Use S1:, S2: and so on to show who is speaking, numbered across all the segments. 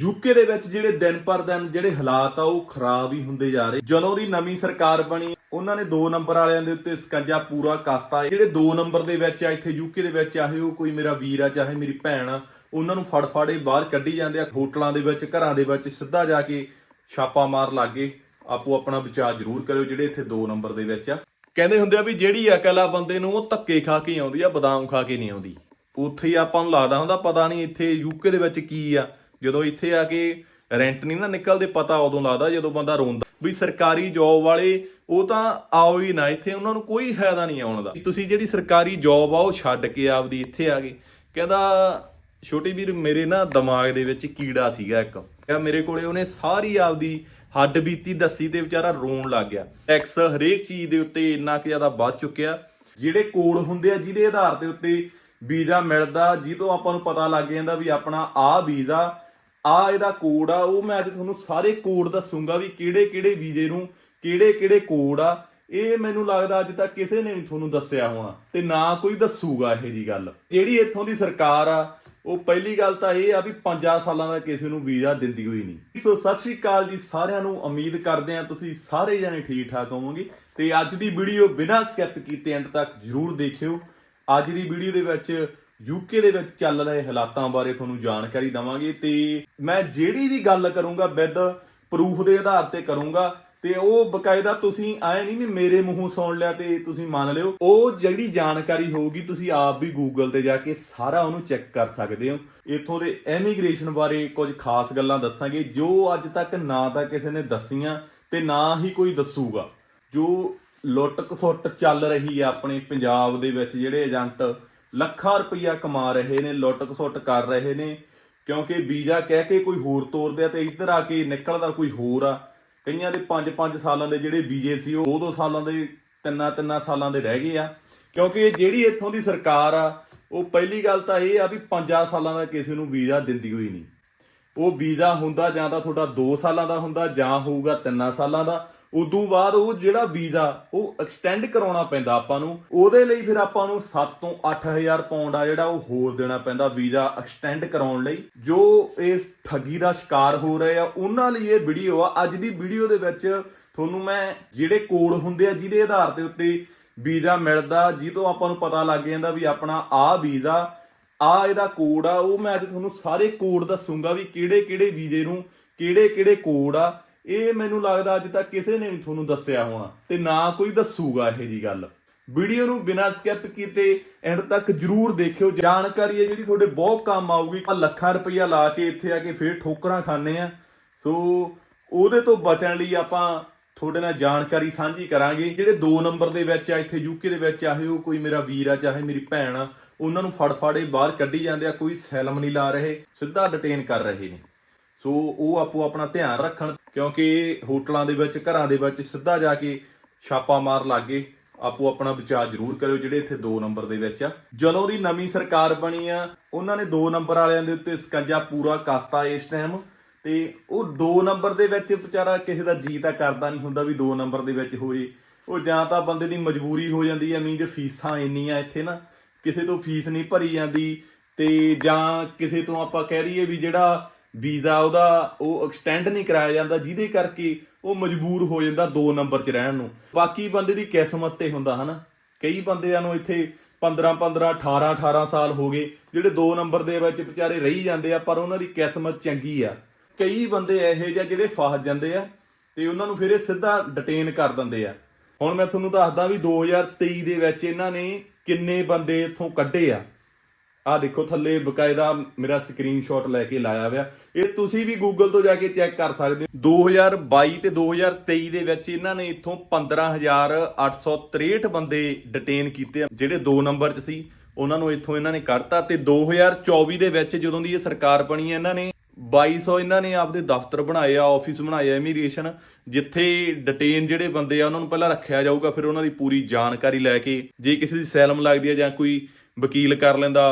S1: UK ਦੇ ਵਿੱਚ ਜਿਹੜੇ ਦਿਨ ਪਰ ਦਿਨ ਜਿਹੜੇ ਹਾਲਾਤ ਆ, ਉਹ ਖਰਾਬ ਹੀ ਹੁੰਦੇ ਜਾ ਰਹੇ। ਜਦੋਂ ਦੀ ਨਵੀਂ ਸਰਕਾਰ ਬਣੀ, ਉਹਨਾਂ ਨੇ 2 ਨੰਬਰ ਵਾਲਿਆਂ ਦੇ ਉੱਤੇ ਸਕੰਜਾ ਪੂਰਾ ਕਸਤਾ। ਜਿਹੜੇ 2 ਨੰਬਰ ਦੇ ਵਿੱਚ ਆ, ਇੱਥੇ ਯੂਕੇ ਦੇ ਵਿੱਚ, ਚਾਹੇ ਉਹ ਕੋਈ ਮੇਰਾ ਵੀਰ ਆ, ਚਾਹੇ ਮੇਰੀ ਭੈਣ ਆ, ਉਹਨਾਂ ਨੂੰ ਫੜ ਫੜੇ ਬਾਹਰ ਕੱਢੀ ਜਾਂਦੇ ਆ। ਹੋਟਲਾਂ ਦੇ ਵਿੱਚ, ਘਰਾਂ ਦੇ ਵਿੱਚ ਸਿੱਧਾ ਜਾ ਕੇ ਛਾਪਾ ਮਾਰ ਲਾਗੇ। ਆਪੋ ਆਪਣਾ ਵਿਚਾਰ ਜ਼ਰੂਰ ਕਰਿਓ, ਜਿਹੜੇ ਇੱਥੇ 2 ਨੰਬਰ ਦੇ ਵਿੱਚ ਆ। ਕਹਿੰਦੇ ਹੁੰਦੇ ਆ ਵੀ ਜਿਹੜੀ ਅਕਲ ਆ ਬੰਦੇ ਨੂੰ, ਉਹ ਧੱਕੇ ਖਾ ਕੇ ਆਉਂਦੀ ਆ, ਬਦਾਮ ਖਾ ਕੇ ਨਹੀਂ ਆਉਂਦੀ। ਉੱਥੇ ਹੀ ਆਪਾਂ ਨੂੰ ਲੱਗਦਾ ਹੁੰਦਾ, ਪਤਾ ਨਹੀਂ ਇੱਥੇ ਯੂਕੇ ਦੇ ਵਿੱਚ ਕੀ ਆ। ਜਦੋਂ ਇੱਥੇ ਆ ਕੇ ਰੈਂਟ ਨਹੀਂ ਨਾ ਨਿਕਲਦੇ, ਪਤਾ ਉਦੋਂ ਲੱਗਦਾ ਜਦੋਂ ਬੰਦਾ ਰੋਂਦਾ। ਵੀ ਸਰਕਾਰੀ ਜੌਬ ਵਾਲੇ, ਉਹ ਤਾਂ ਆਓ ਹੀ ਨਾ, ਇੱਥੇ ਉਹਨਾਂ ਨੂੰ ਕੋਈ ਫਾਇਦਾ ਨਹੀਂ ਆਉਣ ਦਾ। ਤੁਸੀਂ ਜਿਹੜੀ ਸਰਕਾਰੀ ਜੌਬ ਆ, ਉਹ ਛੱਡ ਕੇ ਆਪਦੀ ਇੱਥੇ ਆ ਗਏ। ਕਹਿੰਦਾ, ਛੋਟੀ ਵੀਰ, ਮੇਰੇ ਨਾ ਦਿਮਾਗ ਦੇ ਵਿੱਚ ਕੀੜਾ ਸੀਗਾ ਇੱਕ। ਕਹਿੰਦਾ, ਮੇਰੇ ਕੋਲੇ ਉਹਨੇ ਸਾਰੀ ਆਪਦੀ ਹੱਡ ਬੀਤੀ ਦੱਸੀ ਤੇ ਵਿਚਾਰਾ ਰੋਣ ਲੱਗ ਗਿਆ। ਟੈਕਸ ਹਰੇਕ ਚੀਜ਼ ਦੇ ਉੱਤੇ ਇੰਨਾ ਕਿ ਜ਼ਿਆਦਾ ਵੱਧ ਚੁੱਕਿਆ। ਜਿਹੜੇ ਕੋਡ ਹੁੰਦੇ ਆ, ਜਿਹਦੇ ਆਧਾਰ ਦੇ ਉੱਤੇ ਵੀਜ਼ਾ ਮਿਲਦਾ, ਜਿਹਤੋਂ ਆਪਾਂ ਨੂੰ ਪਤਾ ਲੱਗ ਜਾਂਦਾ ਵੀ ਆਪਣਾ ਆ ਵੀਜ਼ਾ ਆ ਇਹਦਾ ਕੋਡ ਆ, ਉਹ ਮੈਂ ਅੱਜ ਤੁਹਾਨੂੰ ਸਾਰੇ ਕੋਡ ਦੱਸੂਗਾ ਵੀ ਕਿਹੜੇ ਕਿਹੜੇ ਵੀਜ਼ੇ ਨੂੰ ਕਿਹੜੇ ਕਿਹੜੇ ਕੋਡ ਆ। ਇਹ ਮੈਨੂੰ ਲੱਗਦਾ ਅੱਜ ਤੱਕ ਕਿਸੇ ਨੇ ਨਹੀਂ ਤੁਹਾਨੂੰ ਦੱਸਿਆ ਹੋਣਾ ਤੇ ਨਾ ਕੋਈ ਦੱਸੂਗਾ ਇਹ ਜੀ ਗੱਲ। ਜਿਹੜੀ ਇੱਥੋਂ ਦੀ ਸਰਕਾਰ ਆ, ਉਹ ਪਹਿਲੀ ਗੱਲ ਤਾਂ ਇਹ ਆ ਵੀ 5 ਸਾਲਾਂ ਦਾ ਕਿਸੇ ਨੂੰ ਵੀਜ਼ਾ ਦਿੰਦੀ ਹੋਈ ਨਹੀਂ। ਸੋ ਸਤਿ ਸ਼੍ਰੀ ਅਕਾਲ ਜੀ ਸਾਰਿਆਂ ਨੂੰ, ਉਮੀਦ ਕਰਦੇ ਆ ਤੁਸੀਂ ਸਾਰੇ ਜਣੇ ਠੀਕ ਠਾਕ ਹੋਵੋਗੇ। ਤੇ ਅੱਜ ਦੀ ਵੀਡੀਓ ਬਿਨਾਂ ਸਕਿਪ ਕੀਤੇ ਐਂਡ ਤੱਕ ਜਰੂਰ ਦੇਖਿਓ। ਅੱਜ ਦੀ ਵੀਡੀਓ ਦੇ ਵਿੱਚ ਯੂਕੇ ਦੇ ਵਿੱਚ ਚੱਲ ਰਹੇ ਹਾਲਾਤਾਂ ਬਾਰੇ ਤੁਹਾਨੂੰ ਜਾਣਕਾਰੀ ਦਵਾਂਗੇ ਤੇ ਮੈਂ ਜਿਹੜੀ ਵੀ ਗੱਲ ਕਰੂੰਗਾ ਵਿਦ ਪ੍ਰੂਫ ਦੇ ਆਧਾਰ ਤੇ ਕਰੂੰਗਾ ਤੇ ਉਹ ਬਕਾਇਦਾ ਤੁਸੀਂ ਆਏ ਨਹੀਂ ਵੀ ਮੇਰੇ ਮੂੰਹੋਂ ਸੁਣ ਲਿਆ ਤੇ ਤੁਸੀਂ ਮੰਨ ਲਿਓ। ਉਹ ਜਿਹੜੀ ਜਾਣਕਾਰੀ ਹੋਊਗੀ ਤੁਸੀਂ ਆਪ ਵੀ ਗੂਗਲ ਤੇ ਜਾ ਕੇ ਸਾਰਾ ਉਹਨੂੰ ਚੈੱਕ ਕਰ ਸਕਦੇ ਹੋ। ਇੱਥੋਂ ਦੇ ਐਮੀਗ੍ਰੇਸ਼ਨ ਬਾਰੇ ਕੁਝ ਖਾਸ ਗੱਲਾਂ ਦੱਸਾਂਗੇ ਜੋ ਅੱਜ ਤੱਕ ਨਾ ਤਾਂ ਕਿਸੇ ਨੇ ਦੱਸੀਆਂ ਤੇ ਨਾ ਹੀ ਕੋਈ ਦੱਸੂਗਾ। ਜੋ ਲੁੱਟ ਖਸੁੱਟ ਚੱਲ ਰਹੀ ਆ ਆਪਣੇ ਪੰਜਾਬ ਦੇ ਵਿੱਚ ਜਿਹੜੇ ਏਜੰਟ ਲੱਖਾਂ ਰੁਪਈਆ ਕਮਾ ਰਹੇ ਨੇ ਲੁੱਟ ਖਸੁੱਟ ਕਰ ਰਹੇ ਨੇ, ਕਿਉਂਕਿ ਵੀਜ਼ਾ ਕਹਿ ਕੇ ਕੋਈ ਹੋਰ ਤੋਰਦੇ ਆ ਤੇ ਇੱਧਰ ਆ ਕੇ ਨਿਕਲਦਾ ਕੋਈ ਹੋਰ ਆ। ਕਈਆਂ ਦੇ 5-5 ਸਾਲਾਂ ਦੇ ਜਿਹੜੇ ਵੀਜ਼ੇ ਸੀ, ਉਹ 2-2 ਸਾਲਾਂ ਦੇ ਤਿੰਨਾਂ ਤਿੰਨਾਂ ਸਾਲਾਂ ਦੇ ਰਹਿ ਗਏ ਆ। ਕਿਉਂਕਿ ਜਿਹੜੀ ਇੱਥੋਂ ਦੀ ਸਰਕਾਰ ਆ, ਉਹ ਪਹਿਲੀ ਗੱਲ ਤਾਂ ਇਹ ਆ ਵੀ 5 ਸਾਲਾਂ ਦਾ ਕਿਸੇ ਨੂੰ ਵੀਜ਼ਾ ਦਿੰਦੀ ਹੋਈ ਨਹੀਂ। ਉਹ ਵੀਜ਼ਾ ਹੁੰਦਾ ਜਾਂ ਤਾਂ ਤੁਹਾਡਾ 2 ਸਾਲਾਂ ਦਾ ਹੁੰਦਾ ਜਾਂ ਹੋਊਗਾ 3 ਸਾਲਾਂ ਦਾ। ਉਦੋਂ ਬਾਅਦ ਉਹ ਜਿਹੜਾ ਵੀਜ਼ਾ, ਉਹ ਐਕਸਟੈਂਡ ਕਰਾਉਣਾ ਪੈਂਦਾ ਆਪਾਂ ਨੂੰ। ਉਹਦੇ ਲਈ ਫਿਰ ਆਪਾਂ ਨੂੰ 7 ਤੋਂ 8000 ਪਾਉਂਡ ਆ ਜਿਹੜਾ ਉਹ ਹੋਰ ਦੇਣਾ ਪੈਂਦਾ ਵੀਜ਼ਾ ਐਕਸਟੈਂਡ ਕਰਾਉਣ ਲਈ। ਜੋ ਇਸ ਠੱਗੀ ਦਾ ਸ਼ਿਕਾਰ ਹੋ ਰਹੇ ਆ, ਉਹਨਾਂ ਲਈ ਇਹ ਵੀਡੀਓ ਆ। ਅੱਜ ਦੀ ਵੀਡੀਓ ਦੇ ਵਿੱਚ ਤੁਹਾਨੂੰ ਮੈਂ ਜਿਹੜੇ ਕੋਡ ਹੁੰਦੇ ਆ, ਜਿਹਦੇ ਆਧਾਰ ਦੇ ਉੱਤੇ ਵੀਜ਼ਾ ਮਿਲਦਾ, ਜਿਹਤੋਂ ਆਪਾਂ ਨੂੰ ਪਤਾ ਲੱਗ ਜਾਂਦਾ ਵੀ ਆਪਣਾ ਆ ਵੀਜ਼ਾ ਆ ਇਹਦਾ ਕੋਡ ਆ। ਉਹ ਮੈਂ ਅੱਜ ਤੁਹਾਨੂੰ ਸਾਰੇ ਕੋਡ ਦੱਸੂਗਾ ਵੀ ਕਿਹੜੇ ਕਿਹੜੇ ਵੀਜ਼ੇ ਨੂੰ ਕਿਹੜੇ ਕਿਹੜੇ ਕੋਡ ਆ। ਇਹ ਮੈਨੂੰ ਲੱਗਦਾ ਅੱਜ ਤੱਕ ਕਿਸੇ ਨੇ ਵੀ ਤੁਹਾਨੂੰ ਦੱਸਿਆ ਹੋਣਾ ਤੇ ਨਾ ਕੋਈ ਦੱਸੂਗਾ ਇਹ ਜੀ ਗੱਲ। ਵੀਡੀਓ ਨੂੰ ਬਿਨਾਂ ਸਕਿਪ ਕੀਤੇ ਐਂਡ ਤੱਕ ਜਰੂਰ ਦੇਖਿਓ। ਜਾਣਕਾਰੀ ਹੈ ਜਿਹੜੀ ਤੁਹਾਡੇ ਬਹੁਤ ਕੰਮ ਆਊਗੀ। ਆ ਲੱਖਾਂ ਰੁਪਈਆ ਲਾ ਕੇ ਇੱਥੇ ਆ ਕੇ ਫੇਰ ਠੋਕਰਾਂ ਖਾਣੇ ਆ ਸੋ ਉਹਦੇ ਤੋਂ ਬਚਣ ਲਈ ਆਪਾਂ ਤੁਹਾਡੇ ਨਾਲ ਜਾਣਕਾਰੀ ਸਾਂਝੀ ਕਰਾਂਗੇ। ਜਿਹੜੇ 2 ਨੰਬਰ ਦੇ ਵਿੱਚ ਆ, ਇੱਥੇ ਯੂਕੇ ਦੇ ਵਿੱਚ, ਚਾਹੇ ਉਹ ਕੋਈ ਮੇਰਾ ਵੀਰ ਆ, ਚਾਹੇ ਮੇਰੀ ਭੈਣ ਆ, ਉਹਨਾਂ ਨੂੰ ਫੜ ਫੜੇ ਬਾਹਰ ਕੱਢੀ ਜਾਂਦੇ ਆ, ਕੋਈ ਸੈਲਮ ਨਹੀਂ ਲਾ ਰਹੇ, ਸਿੱਧਾ ਡਿਟੇਨ ਕਰ ਰਹੇ ਨੇ। ਸੋ ਉਹ ਆਪੋ ਆਪਣਾ ਧਿਆਨ ਰੱਖਣ। ਕਿਉਂਕਿ ਹੋਟਲਾਂ ਦੇ ਵਿੱਚ, ਘਰਾਂ ਦੇ ਵਿੱਚ ਸਿੱਧਾ ਜਾ ਕੇ ਛਾਪਾ ਮਾਰ ਲਾਗੇ ਆਪੋ ਆਪਣਾ ਵਿਚਾਰ ਜ਼ਰੂਰ ਕਰਿਓ ਜਿਹੜੇ ਇੱਥੇ 2 ਨੰਬਰ ਦੇ ਵਿੱਚ ਆ। ਜਦੋਂ ਦੀ ਨਵੀਂ ਸਰਕਾਰ ਬਣੀ ਆ, ਉਹਨਾਂ ਨੇ 2 ਨੰਬਰ ਵਾਲਿਆਂ ਦੇ ਉੱਤੇ ਸਕੰਜਾ ਪੂਰਾ ਕਸਤਾ ਇਸ ਟਾਈਮ ਤੇ ਉਹ 2 ਨੰਬਰ ਦੇ ਵਿੱਚ ਵਿਚਾਰਾ ਕਿਸੇ ਦਾ ਜੀ ਤਾਂ ਕਰਦਾ ਨਹੀਂ ਹੁੰਦਾ ਵੀ 2 ਨੰਬਰ ਦੇ ਵਿੱਚ ਹੋਏ। ਉਹ ਜਾਂ ਤਾਂ ਬੰਦੇ ਦੀ ਮਜਬੂਰੀ ਹੋ ਜਾਂਦੀ ਹੈ ਮੀਨਜ ਫੀਸਾਂ ਇੰਨੀਆਂ ਇੱਥੇ ਨਾ, ਕਿਸੇ ਤੋਂ ਫੀਸ ਨਹੀਂ ਭਰੀ ਜਾਂਦੀ। ਤੇ ਜਾਂ ਕਿਸੇ ਤੋਂ ਆਪਾਂ ਕਹਿ ਦਈਏ ਵੀ ਜਿਹੜਾ ਵੀਜ਼ਾ ਉਹਦਾ ਉਹ ਐਕਸਟੈਂਡ ਨਹੀਂ ਕਰਾਇਆ ਜਾਂਦਾ, ਜਿਹਦੇ ਕਰਕੇ ਉਹ ਮਜਬੂਰ ਹੋ ਜਾਂਦਾ 2 ਨੰਬਰ 'ਚ ਰਹਿਣ ਨੂੰ। ਬਾਕੀ ਬੰਦੇ ਦੀ ਕਿਸਮਤ ਤੇ ਹੁੰਦਾ, ਹਨਾ? ਕਈ ਬੰਦਿਆਂ ਨੂੰ ਇੱਥੇ 15 15 18 18 ਸਾਲ ਹੋ ਗਏ, ਜਿਹੜੇ 2 ਨੰਬਰ ਦੇ ਵਿੱਚ ਵਿਚਾਰੇ ਰਹੀ ਜਾਂਦੇ ਆ, ਪਰ ਉਹਨਾਂ ਦੀ ਕਿਸਮਤ ਚੰਗੀ ਆ। ਕਈ ਬੰਦੇ ਇਹੋ ਜਿਹੇ ਜਿਹੜੇ ਫਸ ਜਾਂਦੇ ਆ ਤੇ ਉਹਨਾਂ ਨੂੰ ਫਿਰ ਇਹ ਸਿੱਧਾ ਡਿਟੇਨ ਕਰ ਦਿੰਦੇ ਆ। ਹੁਣ ਮੈਂ ਤੁਹਾਨੂੰ ਦੱਸਦਾ ਵੀ 2023 ਦੇ ਵਿੱਚ ਇਹਨਾਂ ਨੇ ਕਿੰਨੇ ਬੰਦੇ ਇੱਥੋਂ ਕੱਢੇ ਆ। ਆ ਦੇਖੋ ਥੱਲੇ ਬਕਾਇਦਾ ਮੇਰਾ ਸਕਰੀਨਸ਼ਾਟ ਲੈ ਕੇ ਲਾਇਆ ਹੋਇਆ। ਇਹ ਤੁਸੀਂ ਵੀ ਗੂਗਲ ਤੋਂ ਜਾ ਕੇ ਚੈੱਕ ਕਰ ਸਕਦੇ ਹੋ। 2022 ਤੇ 2023 ਦੇ ਵਿੱਚ ਇਹਨਾਂ ਨੇ ਇੱਥੋਂ 15863 ਬੰਦੇ ਡਿਟੇਨ ਕੀਤੇ ਆ, ਜਿਹੜੇ 2 ਨੰਬਰ 'ਚ ਸੀ। ਉਹਨਾਂ ਨੂੰ ਇੱਥੋਂ ਇਹਨਾਂ ਨੇ ਕੱਢਤਾ ਤੇ 2024 ਦੇ ਵਿੱਚ ਜਦੋਂ ਦੀ ਇਹ ਸਰਕਾਰ ਬਣੀ ਹੈ, ਇਹਨਾਂ ਨੇ 2200 ਇਹਨਾਂ ਨੇ ਆਪਦੇ ਦਫ਼ਤਰ ਬਣਾਏ ਆ ਆਫਿਸ ਬਣਾਏ ਆ ਇਮੀਗ੍ਰੇਸ਼ਨ ਜਿੱਥੇ ਡਿਟੇਨ ਜਿਹੜੇ ਬੰਦੇ ਆ, ਉਹਨਾਂ ਨੂੰ ਪਹਿਲਾਂ ਰੱਖਿਆ ਜਾਊਗਾ, ਫਿਰ ਉਹਨਾਂ ਦੀ ਪੂਰੀ ਜਾਣਕਾਰੀ ਲੈ ਕੇ ਜੇ ਕਿਸੇ ਦੀ ਸੈਲਮ ਲੱਗਦੀ ਹੈ ਜਾਂ ਕੋਈ ਵਕੀਲ ਕਰ ਲੈਂਦਾ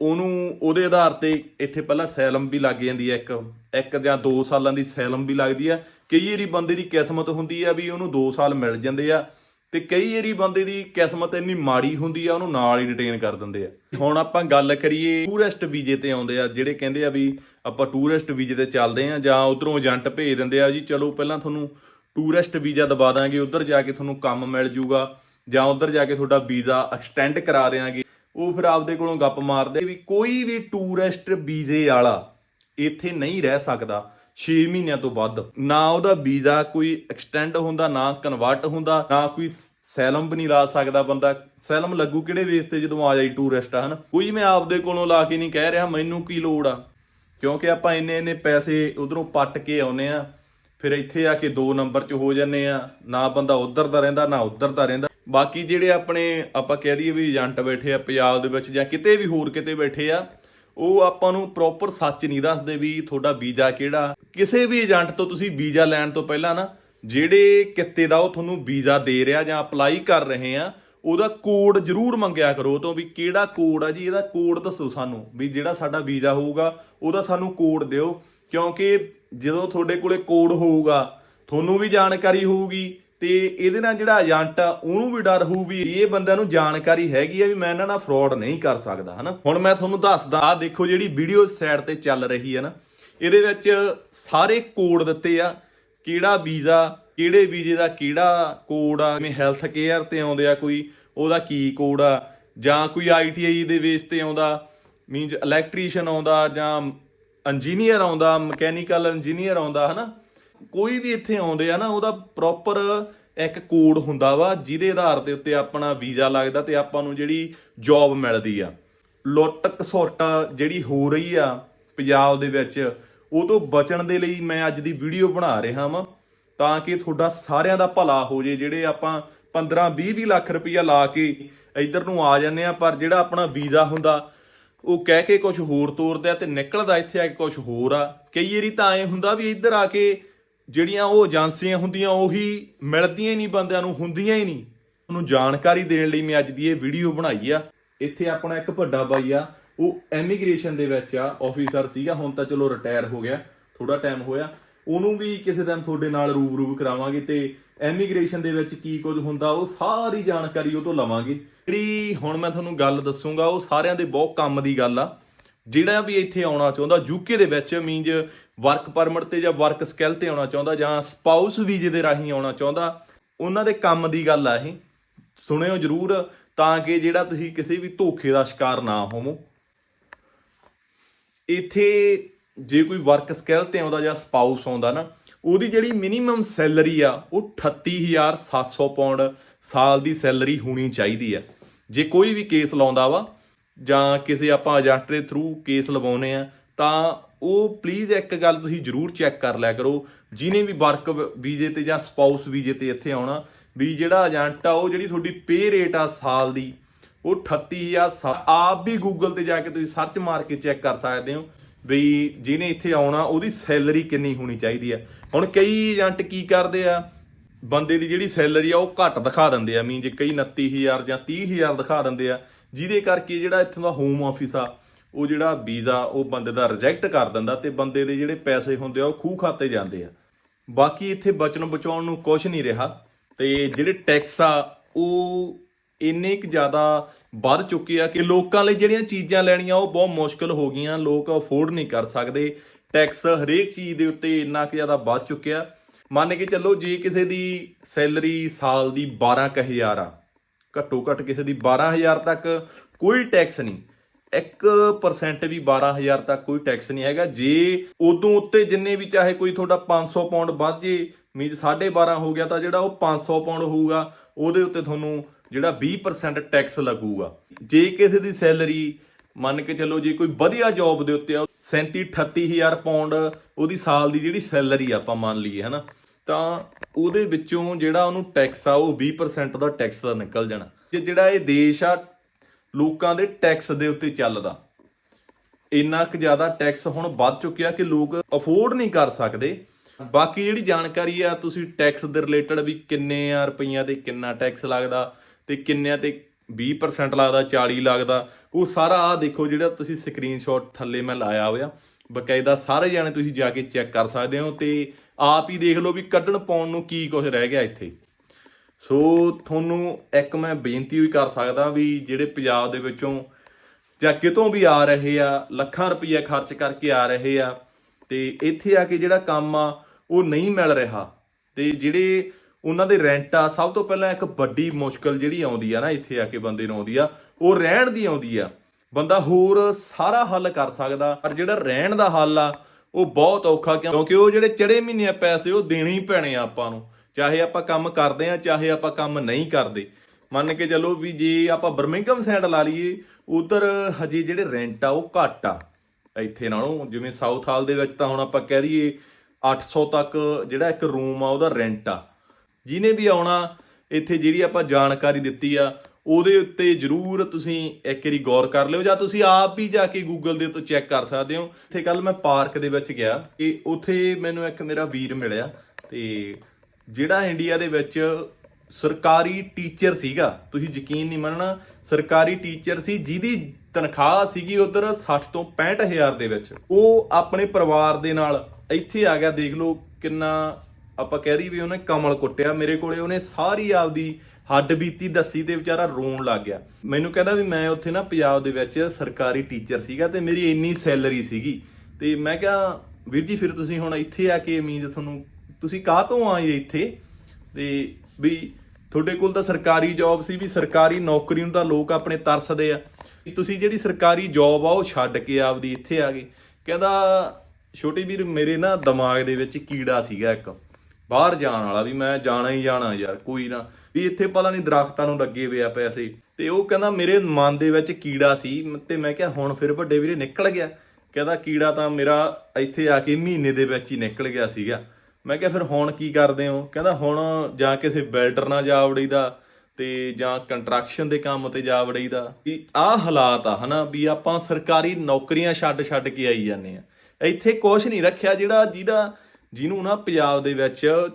S1: ਉਹਨੂੰ, ਉਹਦੇ ਆਧਾਰ ਤੇ ਇੱਥੇ ਪਹਿਲਾਂ ਸੈਲਮ ਵੀ ਲੱਗ ਜਾਂਦੀ ਹੈ ਇੱਕ ਇੱਕ ਜਾਂ 2 ਸਾਲਾਂ ਦੀ ਸੈਲਮ ਵੀ ਲੱਗਦੀ ਆ ਕਈ ਵਾਰੀ ਬੰਦੇ ਦੀ ਕਿਸਮਤ ਹੁੰਦੀ ਆ ਵੀ ਉਹਨੂੰ 2 ਸਾਲ ਮਿਲ ਜਾਂਦੇ ਆ ਤੇ ਕਈ ਵਾਰੀ ਬੰਦੇ ਦੀ ਕਿਸਮਤ ਇੰਨੀ ਮਾੜੀ ਹੁੰਦੀ ਆ, ਉਹਨੂੰ ਨਾਲ ਹੀ ਡਿਟੇਨ ਕਰ ਦਿੰਦੇ ਆ। ਹੁਣ ਆਪਾਂ ਗੱਲ ਕਰੀਏ ਟੂਰਿਸਟ ਵੀਜ਼ੇ ਤੇ ਆਉਂਦੇ ਆ, ਜਿਹੜੇ ਕਹਿੰਦੇ ਆ ਵੀ ਆਪਾਂ ਟੂਰਿਸਟ ਵੀਜ਼ੇ ਤੇ ਚੱਲਦੇ ਆ ਜਾਂ ਉਧਰੋਂ ਏਜੰਟ ਭੇਜ ਦਿੰਦੇ ਆ ਜੀ, ਚਲੋ ਪਹਿਲਾਂ ਤੁਹਾਨੂੰ ਟੂਰਿਸਟ ਵੀਜ਼ਾ ਦਬਾ ਦਾਂਗੇ, ਉਧਰ ਜਾ ਕੇ ਤੁਹਾਨੂੰ ਕੰਮ ਮਿਲ ਜੂਗਾ ਜਾਂ ਉਧਰ ਜਾ ਕੇ ਤੁਹਾਡਾ ਵੀਜ਼ਾ ਐਕਸਟੈਂਡ ਕਰਾ ਦੇਾਂਗੇ ਉਹ ਫਿਰ ਆਪਦੇ ਕੋਲੋਂ ਗੱਪ ਮਾਰਦੇ ਵੀ ਕੋਈ ਵੀ ਟੂਰਿਸਟ ਵੀਜ਼ੇ ਵਾਲਾ ਇੱਥੇ ਨਹੀਂ ਰਹਿ ਸਕਦਾ 6 ਮਹੀਨਿਆਂ ਤੋਂ ਵੱਧ। ਨਾ ਉਹਦਾ ਵੀਜ਼ਾ ਕੋਈ ਐਕਸਟੈਂਡ ਹੁੰਦਾ, ਨਾ ਕਨਵਰਟ ਹੁੰਦਾ, ਨਾ ਕੋਈ ਸੈਲਮ ਵੀ ਨਹੀਂ ਲਾ ਸਕਦਾ ਬੰਦਾ। ਸੈਲਮ ਲੱਗੂ ਕਿਹੜੇ ਬੇਸ ਤੇ ਜਦੋਂ ਆ ਜਾਈ ਟੂਰਿਸਟ ਆ ਹਨ? ਕੋਈ ਮੈਂ ਆਪਦੇ ਕੋਲੋਂ ਲਾ ਕੇ ਨਹੀਂ ਕਹਿ ਰਿਹਾ, ਮੈਨੂੰ ਕੀ ਲੋੜ ਆ? ਕਿਉਂਕਿ ਆਪਾਂ ਇੰਨੇ ਇੰਨੇ ਪੈਸੇ ਉਧਰੋਂ ਪੱਟ ਕੇ ਆਉਨੇ ਆ, ਫਿਰ ਇੱਥੇ ਆ ਕੇ 2 ਨੰਬਰ 'ਚ ਹੋ ਜਾਂਦੇ ਆ। ਨਾ ਬੰਦਾ ਉਧਰ ਦਾ ਰਹਿੰਦਾ, ਨਾ ਉਧਰ ਦਾ ਰਹਿੰਦਾ। ਬਾਕੀ ਜਿਹੜੇ ਆਪਣੇ ਆਪਾਂ ਕਹਿ ਦਈਏ ਵੀ ਏਜੰਟ ਬੈਠੇ ਆ, ਪੰਜਾਬ ਦੇ ਵਿੱਚ ਜਾਂ ਕਿਤੇ ਵੀ ਹੋਰ ਕਿਤੇ ਬੈਠੇ ਆ, ਉਹ ਆਪਾਂ ਨੂੰ ਪ੍ਰੋਪਰ ਸੱਚ ਨਹੀਂ ਦੱਸਦੇ ਵੀ ਤੁਹਾਡਾ ਵੀਜ਼ਾ ਕਿਹੜਾ। ਕਿਸੇ ਵੀ ਏਜੰਟ ਤੋਂ ਤੁਸੀਂ ਵੀਜ਼ਾ ਲੈਣ ਤੋਂ ਪਹਿਲਾਂ ਨਾ, ਜਿਹੜੇ ਕਿੱਤੇ ਦਾ ਉਹ ਤੁਹਾਨੂੰ ਵੀਜ਼ਾ ਦੇ ਰਿਹਾ ਜਾਂ ਅਪਲਾਈ ਕਰ ਰਹੇ ਆ, ਉਹਦਾ ਕੋਡ ਜ਼ਰੂਰ ਮੰਗਿਆ ਕਰੋ ਉਹ ਤੋਂ ਵੀ ਕਿਹੜਾ ਕੋਡ ਆ ਜੀ, ਇਹਦਾ ਕੋਡ ਦੱਸੋ ਸਾਨੂੰ ਵੀ ਜਿਹੜਾ ਸਾਡਾ ਵੀਜ਼ਾ ਹੋਊਗਾ, ਉਹਦਾ ਸਾਨੂੰ ਕੋਡ ਦਿਓ। ਕਿਉਂਕਿ ਜਦੋਂ ਤੁਹਾਡੇ ਕੋਲੇ ਕੋਡ ਹੋਊਗਾ, ਤੁਹਾਨੂੰ ਵੀ ਜਾਣਕਾਰੀ ਹੋਊਗੀ ਤੇ ਇਹਦੇ ਨਾਲ ਜਿਹੜਾ ਏਜੰਟ ਆ, ਉਹਨੂੰ ਵੀ ਡਰ ਹੋਊ ਵੀ ਇਹ ਬੰਦਿਆਂ ਨੂੰ ਜਾਣਕਾਰੀ ਹੈਗੀ ਆ ਵੀ ਮੈਂ ਇਹਨਾਂ ਨਾਲ ਫਰਾਡ ਨਹੀਂ ਕਰ ਸਕਦਾ, ਹਨਾ? ਹੁਣ ਮੈਂ ਤੁਹਾਨੂੰ ਦੱਸਦਾ ਆ ਦੇਖੋ ਜਿਹੜੀ ਵੀਡੀਓ ਸਾਈਡ ਤੇ ਚੱਲ ਰਹੀ ਹੈ ਨਾ, ਇਹਦੇ ਵਿੱਚ ਸਾਰੇ ਕੋਡ ਦਿੱਤੇ ਆ, ਕਿਹੜਾ ਵੀਜ਼ਾ, ਕਿਹੜੇ ਵੀਜ਼ੇ ਦਾ ਕਿਹੜਾ ਕੋਡ ਆ, ਜਿਵੇਂ ਹੈਲਥ ਕੇਅਰ ਤੇ ਆਉਂਦੇ ਆ ਕੋਈ, ਉਹਦਾ ਕੀ ਕੋਡ ਆ, ਜਾਂ ਕੋਈ ਆਈਟੀਆਈ ਦੇ ਬੇਸ ਤੇ ਆਉਂਦਾ ਮੀਨਸ ਇਲੈਕਟ੍ਰੀਸ਼ੀਅਨ ਆਉਂਦਾ, ਜਾਂ ਇੰਜੀਨੀਅਰ ਆਉਂਦਾ ਮਕੈਨੀਕਲ ਇੰਜੀਨੀਅਰ ਆਉਂਦਾ, ਹਨਾ? ਕੋਈ ਵੀ ਇੱਥੇ ਆਉਂਦੇ ਆ ਨਾ, ਉਹਦਾ ਪ੍ਰੋਪਰ ਇੱਕ ਕੋਡ ਹੁੰਦਾ ਵਾ, ਜਿਹਦੇ ਆਧਾਰ ਦੇ ਉੱਤੇ ਆਪਣਾ ਵੀਜ਼ਾ ਲੱਗਦਾ ਤੇ ਆਪਾਂ ਨੂੰ ਜਿਹੜੀ ਜੌਬ ਮਿਲਦੀ ਆ। ਲੁੱਟ ਖਸੁੱਟ ਜਿਹੜੀ ਹੋ ਰਹੀ ਆ ਪੰਜਾਬ ਦੇ ਵਿੱਚ, ਉਹ ਤੋਂ ਬਚਣ ਦੇ ਲਈ ਮੈਂ ਅੱਜ ਦੀ ਵੀਡੀਓ ਬਣਾ ਰਿਹਾ ਵਾਂ, ਤਾਂ ਕਿ ਤੁਹਾਡਾ ਸਾਰਿਆਂ ਦਾ ਭਲਾ ਹੋ ਜੇ, ਜਿਹੜੇ ਆਪਾਂ 15 20 20 ਲੱਖ ਰੁਪਈਆ ਲਾ ਕੇ ਇੱਧਰ ਨੂੰ ਆ ਜਾਂਦੇ ਆ, ਪਰ ਜਿਹੜਾ ਆਪਣਾ ਵੀਜ਼ਾ ਹੁੰਦਾ, ਉਹ ਕਹਿ ਕੇ ਕੁਝ ਹੋਰ ਤੋਰਦਾ ਤੇ ਨਿਕਲਦਾ ਇੱਥੇ ਆ ਕੇ ਕੁਝ ਹੋਰ ਆ। ਕਈ ਵਾਰੀ ਤਾਂ ਐ ਹੁੰਦਾ ਵੀ ਇੱਧਰ ਆ ਕੇ ਜਿਹੜੀਆਂ ਉਹ ਏਜੰਸੀਆਂ ਹੁੰਦੀਆਂ, ਉਹੀ ਮਿਲਦੀਆਂ ਹੀ ਨਹੀਂ ਬੰਦਿਆਂ ਨੂੰ, ਹੁੰਦੀਆਂ ਹੀ ਨਹੀਂ। ਉਹਨੂੰ ਜਾਣਕਾਰੀ ਦੇਣ ਲਈ ਮੈਂ ਅੱਜ ਦੀ ਇਹ ਵੀਡੀਓ ਬਣਾਈ ਆ। ਇੱਥੇ ਆਪਣਾ ਇੱਕ ਵੱਡਾ ਬਾਈ ਆ, ਉਹ ਐਮੀਗ੍ਰੇਸ਼ਨ ਦੇ ਵਿੱਚ ਆ ਆਫੀਸਰ ਸੀਗਾ, ਹੁਣ ਤਾਂ ਚਲੋ ਰਿਟਾਇਰ ਹੋ ਗਿਆ ਥੋੜਾ ਟਾਈਮ ਹੋਇਆ। ਉਹਨੂੰ ਵੀ ਕਿਸੇ ਦਿਨ ਤੁਹਾਡੇ ਨਾਲ ਰੂਬਰੂ ਕਰਾਵਾਂਗੇ ਤੇ ਐਮੀਗ੍ਰੇਸ਼ਨ ਦੇ ਵਿੱਚ ਕੀ ਕੁਝ ਹੁੰਦਾ, ਉਹ ਸਾਰੀ ਜਾਣਕਾਰੀ ਉਹ ਤੋਂ ਲਵਾਂਗੇ। ਜਿਹੜੀ ਹੁਣ ਮੈਂ ਤੁਹਾਨੂੰ ਗੱਲ ਦੱਸੂਗਾ, ਉਹ ਸਾਰਿਆਂ ਦੇ ਬਹੁਤ ਕੰਮ ਦੀ ਗੱਲ ਆ। ਜਿਹੜਾ ਵੀ ਇੱਥੇ ਆਉਣਾ ਚਾਹੁੰਦਾ ਯੂਕੇ ਦੇ ਵਿੱਚ ਮੀਨਜ ਵਰਕ ਪਰਮਿਟ ਤੇ ਜਾਂ ਵਰਕ ਸਕਿੱਲ ਤੇ ਆਉਣਾ ਚਾਹੁੰਦਾ ਜਾਂ ਸਪਾਊਸ ਵੀਜ਼ੇ ਦੇ ਰਾਹੀਂ ਆਉਣਾ ਚਾਹੁੰਦਾ, ਉਹਨਾਂ ਦੇ ਕੰਮ ਦੀ ਗੱਲ ਆ ਇਹ। ਸੁਣਿਓ ਜਰੂਰ ਤਾਂ ਕਿ ਜਿਹੜਾ ਤੁਸੀਂ ਕਿਸੇ ਵੀ ਧੋਖੇ ਦਾ ਸ਼ਿਕਾਰ ਨਾ ਹੋਵੋ। ਇੱਥੇ ਜੇ ਕੋਈ ਵਰਕ ਸਕਿੱਲ ਤੇ ਆਉਂਦਾ ਜਾਂ ਸਪਾਊਸ ਆਉਂਦਾ ਨਾ, ਉਹਦੀ ਜਿਹੜੀ ਮਿਨੀਮਮ ਸੈਲਰੀ ਆ, ਉਹ 38700 ਪਾਉਂਡ ਸਾਲ ਦੀ ਸੈਲਰੀ ਹੋਣੀ ਚਾਹੀਦੀ ਆ। ਜੇ ਕੋਈ ਵੀ ਕੇਸ ਲਾਉਂਦਾ ਵਾ ਜਾਂ ਕਿਸੇ ਆਪਾਂ ਏਜੰਟ ਦੇ ਥਰੂ ਕੇਸ ਲਵਾਉਨੇ ਆ, ਤਾਂ ਉਹ ਪਲੀਜ਼ ਇੱਕ ਗੱਲ ਤੁਸੀਂ ਜਰੂਰ ਚੈੱਕ ਕਰ ਲਿਆ ਕਰੋ। ਜਿਹਨੇ ਵੀ ਵਰਕ ਵੀਜ਼ੇ ਤੇ ਜਾਂ ਸਪਾਊਸ ਵੀਜ਼ੇ ਤੇ ਇੱਥੇ ਆਉਣਾ, ਵੀ ਜਿਹੜਾ ਏਜੰਟ ਆ, ਉਹ ਜਿਹੜੀ ਤੁਹਾਡੀ ਪੇ ਰੇਟ ਆ ਸਾਲ ਦੀ, ਉਹ 38000 ਆਪ ਵੀ ਗੂਗਲ ਤੇ ਜਾ ਕੇ ਤੁਸੀਂ ਸਰਚ ਮਾਰ ਕੇ ਚੈੱਕ ਕਰ ਸਕਦੇ ਹੋ ਵੀ ਜਿਹਨੇ ਇੱਥੇ ਆਉਣਾ, ਉਹਦੀ ਸੈਲਰੀ ਕਿੰਨੀ ਹੋਣੀ ਚਾਹੀਦੀ ਆ। ਹੁਣ ਕਈ ਏਜੰਟ ਕੀ ਕਰਦੇ ਆ, ਬੰਦੇ ਦੀ ਜਿਹੜੀ ਸੈਲਰੀ ਆ, ਉਹ ਘੱਟ ਦਿਖਾ ਦਿੰਦੇ ਆ। ਮੀਨ ਜੇ ਕਈ 29000 ਜਾਂ 30000 ਦਿਖਾ ਦਿੰਦੇ ਆ, ਜਿਹਦੇ ਕਰਕੇ ਜਿਹੜਾ ਇੱਥੋਂ ਦਾ ਹੋਮ ਆਫਿਸ ਆ ਉਹ ਜਿਹੜਾ ਵੀਜ਼ਾ ਉਹ ਬੰਦੇ ਦਾ ਰਿਜੈਕਟ ਕਰ ਦਿੰਦਾ ਤੇ ਬੰਦੇ ਦੇ ਜਿਹੜੇ ਪੈਸੇ ਹੁੰਦੇ ਆ ਉਹ ਖੂਹ ਖਾਤੇ ਜਾਂਦੇ ਆ। ਬਾਕੀ ਇੱਥੇ ਬਚਣ ਬਚਾਉਣ ਨੂੰ ਕੁਝ ਨਹੀਂ ਰਿਹਾ ਤੇ ਜਿਹੜੇ ਟੈਕਸ ਆ, ਉਹ ਇੰਨੇ ਕੁ ਜ਼ਿਆਦਾ ਵੱਧ ਚੁੱਕੇ ਆ ਕਿ ਲੋਕਾਂ ਲਈ ਜਿਹੜੀਆਂ ਚੀਜ਼ਾਂ ਲੈਣੀਆਂ ਉਹ ਬਹੁਤ ਮੁਸ਼ਕਲ ਹੋ ਗਈਆਂ, ਲੋਕ ਅਫੋਰਡ ਨਹੀਂ ਕਰ ਸਕਦੇ। ਟੈਕਸ ਹਰੇਕ ਚੀਜ਼ ਦੇ ਉੱਤੇ ਇੰਨਾ ਕੁ ਜ਼ਿਆਦਾ ਵੱਧ ਚੁੱਕਿਆ। ਮੰਨ ਕੇ ਚੱਲੋ ਜੇ ਕਿਸੇ ਦੀ ਸੈਲਰੀ ਸਾਲ ਦੀ 12000 ਆ, ਘੱਟੋ ਘੱਟ ਕਿਸੇ ਦੀ 12000 ਤੱਕ ਕੋਈ ਟੈਕਸ ਨਹੀਂ। 1% ਵੀ 12000 ਤੱਕ ਕੋਈ ਟੈਕਸ ਨਹੀਂ ਹੈਗਾ। ਜੇ ਉਦੋਂ ਉੱਤੇ ਜਿੰਨੇ ਵੀ ਚਾਹੇ ਕੋਈ ਤੁਹਾਡਾ 500 ਪਾਉਂਡ ਵੱਧ ਜੇ ਮੀਨ 12.5 ਹੋ ਗਿਆ ਤਾਂ ਜਿਹੜਾ ਉਹ 500 ਪਾਉਂਡ ਹੋਊਗਾ, ਉਹਦੇ ਉੱਤੇ ਤੁਹਾਨੂੰ ਜਿਹੜਾ 20% ਟੈਕਸ ਲੱਗੂਗਾ। ਜੇ ਕਿਸੇ ਦੀ ਸੈਲਰੀ ਮੰਨ ਕੇ ਚੱਲੋ ਜੇ ਕੋਈ ਵਧੀਆ ਜੌਬ ਦੇ ਉੱਤੇ ਆ 37 38000 ਪਾਉਂਡ ਉਹਦੀ ਸਾਲ ਦੀ ਜਿਹੜੀ ਸੈਲਰੀ ਆਪਾਂ ਮੰਨ ਲਈਏ, ਹਨਾ? ਤਾਂ ਉਹਦੇ ਵਿੱਚੋਂ ਜਿਹੜਾ ਉਹਨੂੰ ਟੈਕਸ ਆ, ਉਹ 20% ਦਾ ਟੈਕਸ ਦਾ ਨਿਕਲ ਜਾਣਾ। ਜੇ ਜਿਹੜਾ ਇਹ ਦੇਸ਼ ਆ ਲੋਕਾਂ ਦੇ ਟੈਕਸ ਦੇ ਉੱਤੇ ਚੱਲਦਾ। ਇੰਨਾ ਕੁ ਜ਼ਿਆਦਾ ਟੈਕਸ ਹੁਣ ਵੱਧ ਚੁੱਕਿਆ ਕਿ ਲੋਕ ਅਫੋਰਡ ਨਹੀਂ ਕਰ ਸਕਦੇ। ਬਾਕੀ ਜਿਹੜੀ ਜਾਣਕਾਰੀ ਆ, ਤੁਸੀਂ ਟੈਕਸ ਦੇ ਰਿਲੇਟਡ ਵੀ ਕਿੰਨੇ ਆ ਰੁਪਈਆਂ ਤੇ ਕਿੰਨਾ ਟੈਕਸ ਲੱਗਦਾ ਤੇ ਕਿੰਨਿਆਂ ਤੇ 20% ਲੱਗਦਾ 40 ਲੱਗਦਾ, ਉਹ ਸਾਰਾ ਆ ਦੇਖੋ ਜਿਹੜਾ ਤੁਸੀਂ ਸਕਰੀਨਸ਼ਾਟ ਥੱਲੇ ਮੈਂ ਲਾਇਆ ਹੋਇਆ। ਬਕਾਇਦਾ ਸਾਰੇ ਜਾਣੇ ਤੁਸੀਂ ਜਾ ਕੇ ਚੈੱਕ ਕਰ ਸਕਦੇ ਹੋ ਤੇ ਆਪ ਹੀ ਦੇਖ ਲਓ ਵੀ ਕੱਢਣ ਪਾਉਣ ਨੂੰ ਕੀ ਕੁਝ ਰਹਿ ਗਿਆ ਇੱਥੇ। ਸੋ ਤੁਹਾਨੂੰ ਇੱਕ ਮੈਂ ਬੇਨਤੀ ਵੀ ਕਰ ਸਕਦਾ ਵੀ ਜਿਹੜੇ ਪੰਜਾਬ ਦੇ ਵਿੱਚੋਂ ਜਾਂ ਕਿਤੋਂ ਵੀ ਆ ਰਹੇ ਆ, ਲੱਖਾਂ ਰੁਪਈਆ ਖਰਚ ਕਰਕੇ ਆ ਰਹੇ ਆ, ਤੇ ਇੱਥੇ ਆ ਕੇ ਜਿਹੜਾ ਕੰਮ ਆ, ਉਹ ਨਹੀਂ ਮਿਲ ਰਿਹਾ। ਤੇ ਜਿਹੜੇ ਉਹਨਾਂ ਦੇ ਰੈਂਟ ਆ, ਸਭ ਤੋਂ ਪਹਿਲਾਂ ਇੱਕ ਵੱਡੀ ਮੁਸ਼ਕਲ ਜਿਹੜੀ ਆਉਂਦੀ ਆ ਨਾ, ਇੱਥੇ ਆ ਕੇ ਬੰਦੇ ਨੂੰ ਆਉਂਦੀ ਆ, ਉਹ ਰਹਿਣ ਦੀ ਆਉਂਦੀ ਆ। ਬੰਦਾ ਹੋਰ ਸਾਰਾ ਹੱਲ ਕਰ ਸਕਦਾ, ਪਰ ਜਿਹੜਾ ਰਹਿਣ ਦਾ ਹੱਲ ਆ, ਉਹ ਬਹੁਤ ਔਖਾ ਕਿਉਂਕਿ ਉਹ ਜਿਹੜੇ ਚੜੇ ਮਹੀਨੇ ਪੈਸੇ, ਉਹ ਦੇਣੇ ਹੀ ਪੈਣੇ ਆ ਆਪਾਂ ਨੂੰ। ਚਾਹੇ ਆਪਾਂ ਕੰਮ ਕਰਦੇ ਆ ਚਾਹੇ ਆਪਾਂ ਕੰਮ ਨਹੀਂ ਕਰਦੇ। ਮੰਨ ਕੇ ਚੱਲੋ ਵੀ ਜੇ ਆਪਾਂ ਬਰਮਿੰਗਮ ਸਾਈਡ ਲਾ ਲਈਏ, ਉਧਰ ਹਜੇ ਜਿਹੜੇ ਰੈਂਟ ਆ, ਉਹ ਘੱਟ ਆ। ਇੱਥੇ ਨਾਲੋਂ, ਜਿਵੇਂ ਸਾਊਥ ਹਾਲ ਦੇ ਵਿੱਚ ਤਾਂ ਹੁਣ ਆਪਾਂ ਕਹਿ ਦਈਏ 800 ਤੱਕ ਜਿਹੜਾ ਇੱਕ ਰੂਮ ਆ, ਉਹਦਾ ਰੈਂਟ ਆ। ਜਿਹਨੇ ਵੀ ਆਉਣਾ, ਇੱਥੇ ਜਿਹੜੀ ਆਪਾਂ ਜਾਣਕਾਰੀ ਦਿੱਤੀ ਆ, ਉਹਦੇ ਉੱਤੇ ਜਰੂਰ ਤੁਸੀਂ ਇੱਕ ਵਾਰੀ ਗੌਰ ਕਰ ਲਿਓ, ਜਾਂ ਤੁਸੀਂ ਆਪ ਹੀ ਜਾ ਕੇ ਗੂਗਲ ਦੇ ਉੱਤੇ ਚੈੱਕ ਕਰ ਸਕਦੇ ਹੋ। ਇੱਥੇ ਕੱਲ ਮੈਂ ਪਾਰਕ ਦੇ ਵਿੱਚ ਗਿਆ ਕਿ ਉੱਥੇ ਮੈਨੂੰ ਇੱਕ ਮੇਰਾ ਵੀਰ ਮਿਲਿਆ, ਤੇ ਜਿਹੜਾ ਇੰਡੀਆ ਦੇ ਵਿੱਚ ਸਰਕਾਰੀ ਟੀਚਰ ਸੀਗਾ, ਤੁਸੀਂ ਯਕੀਨ ਨਹੀਂ ਮੰਨਣਾ, ਸਰਕਾਰੀ ਟੀਚਰ ਸੀ, ਜਿਹਦੀ ਤਨਖਾਹ ਸੀਗੀ ਉਧਰ 60 ਤੋਂ 65000 ਦੇ ਵਿੱਚ। ਉਹ ਆਪਣੇ ਪਰਿਵਾਰ ਦੇ ਨਾਲ ਇੱਥੇ ਆ ਗਿਆ, ਦੇਖ ਲਓ ਕਿੰਨਾ ਆਪਾਂ ਕਹਿ ਦਈ ਵੀ ਉਹਨੇ ਕਮਲ ਕੁੱਟਿਆ। ਮੇਰੇ ਕੋਲੇ ਉਹਨੇ ਸਾਰੀ ਆਪਦੀ ਹੱਡ ਬੀਤੀ ਦੱਸੀ ਤੇ ਵਿਚਾਰਾ ਰੋਣ ਲੱਗ ਗਿਆ। ਮੈਨੂੰ ਕਹਿੰਦਾ ਵੀ ਮੈਂ ਉੱਥੇ ਨਾ ਪੰਜਾਬ ਦੇ ਵਿੱਚ ਸਰਕਾਰੀ ਟੀਚਰ ਸੀਗਾ ਤੇ ਮੇਰੀ ਇੰਨੀ ਸੈਲਰੀ ਸੀਗੀ। ਤੇ ਮੈਂ ਕਿਹਾ, ਵੀਰ ਜੀ, ਫਿਰ ਤੁਸੀਂ ਹੁਣ ਇੱਥੇ ਆ ਕੇ ਉਮੀਦ ਤੁਹਾਨੂੰ ਤੁਸੀਂ ਕਾਹ ਤੋਂ ਆਏ ਇੱਥੇ? ਤੇ ਵੀ ਤੁਹਾਡੇ ਕੋਲ ਤਾਂ ਸਰਕਾਰੀ ਜੌਬ ਸੀ, ਵੀ ਸਰਕਾਰੀ ਨੌਕਰੀ ਨੂੰ ਤਾਂ ਲੋਕ ਆਪਣੇ ਤਰਸਦੇ ਆ। ਵੀ ਤੁਸੀਂ ਜਿਹੜੀ ਸਰਕਾਰੀ ਜੌਬ ਆ, ਉਹ ਛੱਡ ਕੇ ਆਪਦੀ ਇੱਥੇ ਆ ਗਏ। ਕਹਿੰਦਾ, ਛੋਟੀ ਵੀਰ, ਮੇਰੇ ਨਾ ਦਿਮਾਗ ਦੇ ਵਿੱਚ ਕੀੜਾ ਸੀਗਾ ਇੱਕ। ਬਾਹਰ ਜਾਣ ਵਾਲਾ ਵੀ ਮੈਂ ਜਾਣਾ ਹੀ ਜਾਣਾ ਯਾਰ, ਕੋਈ ਨਾ। ਵੀ ਇੱਥੇ ਪਤਾ ਨਹੀਂ ਦਰਖਤਾਂ ਨੂੰ ਲੱਗੇ ਪਿਆ ਪੈਸੇ। ਤੇ ਉਹ ਕਹਿੰਦਾ, ਮੇਰੇ ਮਨ ਦੇ ਵਿੱਚ ਕੀੜਾ ਸੀ। ਤੇ ਮੈਂ ਕਿਹਾ, ਹੁਣ ਫਿਰ ਵੱਡੇ ਵੀਰੇ ਨਿਕਲ ਗਿਆ। ਕਹਿੰਦਾ, ਕੀੜਾ ਤਾਂ ਮੇਰਾ ਇੱਥੇ ਆ ਕੇ ਮਹੀਨੇ ਦੇ ਵਿੱਚ ਹੀ ਨਿਕਲ ਗਿਆ ਸੀਗਾ। ਮੈਂ ਕਿਹਾ ਫਿਰ ਹੁਣ ਕੀ ਕਰਦੇ ਹੋ? ਕਹਿੰਦਾ ਹੁਣ ਜਾਂ ਕਿਸੇ ਬਿਲਡਰ ਨਾਲ ਜਾ ਵੜੀਦਾ ਤੇ ਜਾਂ ਕੰਸਟਰਕਸ਼ਨ ਦੇ ਕੰਮ ਤੇ ਜਾ ਵੜੀਦਾ। ਵੀ ਆਹ ਹਾਲਾਤ ਆ, ਹਨਾ, ਵੀ ਆਪਾਂ ਸਰਕਾਰੀ ਨੌਕਰੀਆਂ ਛੱਡ ਛੱਡ ਕੇ ਆਈ ਜਾਂਦੇ ਆ। ਇੱਥੇ ਕੁਝ ਨਹੀਂ ਰੱਖਿਆ ਜਿਹੜਾ ਜਿਹਦਾ, ਜਿਹਨੂੰ ਨਾ ਪੰਜਾਬ ਦੇ ਵਿੱਚ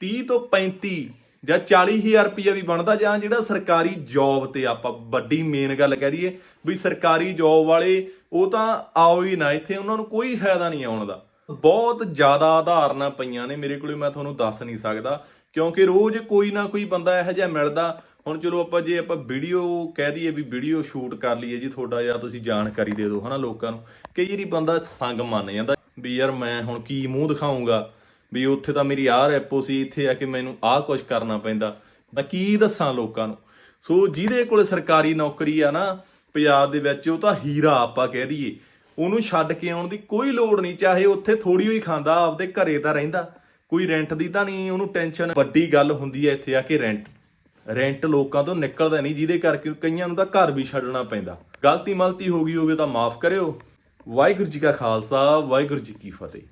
S1: 30 ਤੋਂ 35 ਜਾਂ 40000 ਰੁਪਇਆ ਵੀ ਬਣਦਾ ਜਾਂ ਜਿਹੜਾ ਸਰਕਾਰੀ ਜੌਬ ਤੇ ਆਪਾਂ ਵੱਡੀ ਮੇਨ ਗੱਲ ਕਹਿ ਦਈਏ ਵੀ ਸਰਕਾਰੀ ਜੌਬ ਵਾਲੇ ਉਹ ਤਾਂ ਆਓ ਹੀ ਨਾ, ਇੱਥੇ ਉਹਨਾਂ ਨੂੰ ਕੋਈ ਫਾਇਦਾ ਨਹੀਂ ਆਉਣ ਦਾ। ਬਹੁਤ ਜ਼ਿਆਦਾ ਉਦਾਹਰਨਾਂ ਪਈਆਂ ਨੇ। ਮੇਰੇ ਕੋਲੇ ਮੈਂ ਤੁਹਾਨੂੰ ਦੱਸ ਨਹੀਂ ਸਕਦਾ, ਕਿਉਂਕਿ ਰੋਜ਼ ਕੋਈ ਨਾ ਕੋਈ ਬੰਦਾ ਇਹੋ ਜਿਹਾ ਮਿਲਦਾ। ਹੁਣ ਚਲੋ ਆਪਾਂ ਜੇ ਆਪਾਂ ਵੀਡੀਓ ਕਹਿ ਦਈਏ ਵੀ ਵੀਡੀਓ ਸ਼ੂਟ ਕਰ ਲਈਏ ਜੀ, ਤੁਹਾਡਾ ਜਾਂ ਤੁਸੀਂ ਜਾਣਕਾਰੀ ਦੇ ਦਿਓ ਹਨਾ ਲੋਕਾਂ ਨੂੰ। ਕਈ ਵਾਰੀ ਬੰਦਾ ਸੰਗ ਮੰਨ ਜਾਂਦਾ ਵੀ ਯਾਰ ਮੈਂ ਹੁਣ ਕੀ ਮੂੰਹ ਦਿਖਾਉਂਗਾ ਵੀ ਉੱਥੇ ਤਾਂ ਮੇਰੀ ਆਹ ਰੈਪੋ ਸੀ, ਇੱਥੇ ਆ ਕੇ ਮੈਨੂੰ ਆਹ ਕੁਝ ਕਰਨਾ ਪੈਂਦਾ। ਮੈਂ ਕੀ ਦੱਸਾਂ ਲੋਕਾਂ ਨੂੰ? ਸੋ ਜਿਹਦੇ ਕੋਲ ਸਰਕਾਰੀ ਨੌਕਰੀ ਆ ਨਾ, ਪੰਜਾਬ ਦੇ ਵਿੱਚ, ਉਹ ਤਾਂ ਹੀਰਾ ਆਪਾਂ ਕਹਿ ਦਈਏ। ਉਹਨੂੰ ਛੱਡ ਕੇ ਆਉਣ ਦੀ ਕੋਈ ਲੋੜ ਨਹੀਂ, ਚਾਹੇ ਉੱਥੇ ਥੋੜੀ ਹੋਈ ਖਾਂਦਾ, ਆਪਦੇ ਘਰੇ ਤਾਂ ਰਹਿੰਦਾ। ਕੋਈ ਰੈਂਟ ਦੀ ਤਾਂ ਨਹੀਂ, ਉਹਨੂੰ ਟੈਨਸ਼ਨ ਵੱਡੀ ਗੱਲ ਹੁੰਦੀ ਹੈ ਇੱਥੇ ਆ ਕੇ ਰੈਂਟ ਰੈਂਟ ਲੋਕਾਂ ਤੋਂ ਨਿਕਲਦਾ ਨਹੀਂ, ਜਿਹਦੇ ਕਰਕੇ ਕਈਆਂ ਨੂੰ ਤਾਂ ਘਰ ਵੀ ਛੱਡਣਾ ਪੈਂਦਾ। ਗਲਤੀ ਮਲਤੀ ਹੋ ਗਈ ਹੋਵੇ ਤਾਂ ਮਾਫ ਕਰਿਓ। ਵਾਹਿਗੁਰੂ ਜੀ ਕਾ ਖਾਲਸਾ, ਵਾਹਿਗੁਰੂ ਜੀ ਕੀ ਫਤਿਹ।